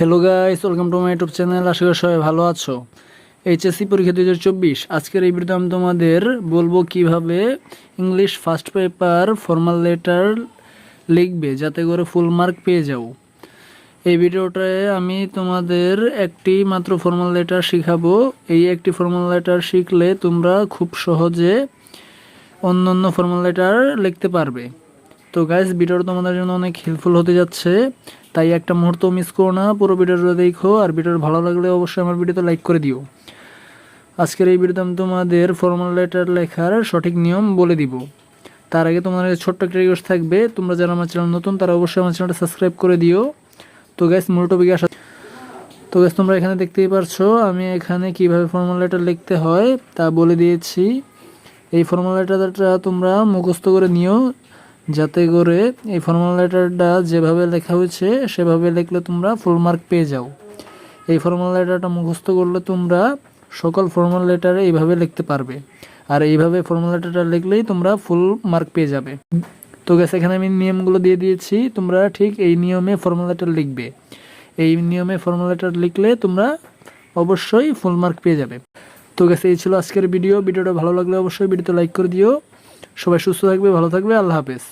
Hello guys welcome to my YouTube channel আশা করি সবাই ভালো আছো। এইচএসসি পরীক্ষা দু হাজার চব্বিশ, আজকের এই ভিডিওতে আমি তোমাদের বলব কীভাবে English first paper formal letter লিখবে, যাতে করে ফুল মার্ক পেয়ে যাও। এই ভিডিওটায় আমি তোমাদের একটি মাত্র ফর্মাল লেটার শিখাবো। এই একটি ফর্মাল লেটার শিখলে তোমরা খুব সহজে অন্য অন্য ফর্মাল লেটার লিখতে পারবে। তো গাইস ভিডিওটা তোমাদের জন্য অনেক হেল্পফুল হতে যাচ্ছে। তাই একটা মুহূর্ত মিস করো না, পুরো ভিডিওটা দেখো, আর ভিডিওটা ভালো লাগলে অবশ্যই আমার ভিডিওতে লাইক করে দিও। আজকের এই ভিডিওতে আমি তোমাদের ফর্মাল লেটার লেখার সঠিক নিয়ম বলে দিব। তার আগে তোমাদের ছোট্ট একটা রিকোয়েস্ট থাকবে, তোমরা যারা আমার চ্যানেল নতুন, তারা অবশ্যই আমার চ্যানেলটা সাবস্ক্রাইব করে দিও। তো গ্যাস মূল টপিকে আসা তো গ্যাস তোমরা এখানে দেখতেই পারছ, আমি এখানে কীভাবে ফর্মাল লেটার লিখতে হয় তা বলে দিয়েছি। এই ফর্মাল লেটারটা তোমরা মুখস্থ করে নিও। যাতে করে এই ফর্মাল লেটারটা যেভাবে লেখা হয়েছে, সেভাবে লিখলে তোমরা ফুল মার্ক পেয়ে যাও। এই ফর্মাল লেটারটা মুখস্থ করলে তোমরা সকল ফর্মাল লেটারে এইভাবে লিখতে পারবে। আর এইভাবে ফর্মাল লেটারটা লিখলেই তোমরা ফুল মার্ক পেয়ে যাবে। তো গেছে এখানে আমি নিয়মগুলো দিয়ে দিয়েছি। তোমরা ঠিক এই নিয়মে ফর্মাল লেটার লিখবে। এই নিয়মে ফর্মাল লেটার লিখলে তোমরা অবশ্যই ফুল মার্ক পেয়ে যাবে। তো গেছে এই ছিল আজকের ভিডিও ভিডিওটা ভালো লাগলে অবশ্যই ভিডিওতে লাইক করে দিও। সবাই সুস্থ থাকবে, ভালো থাকবে। আল্লাহ হাফেজ।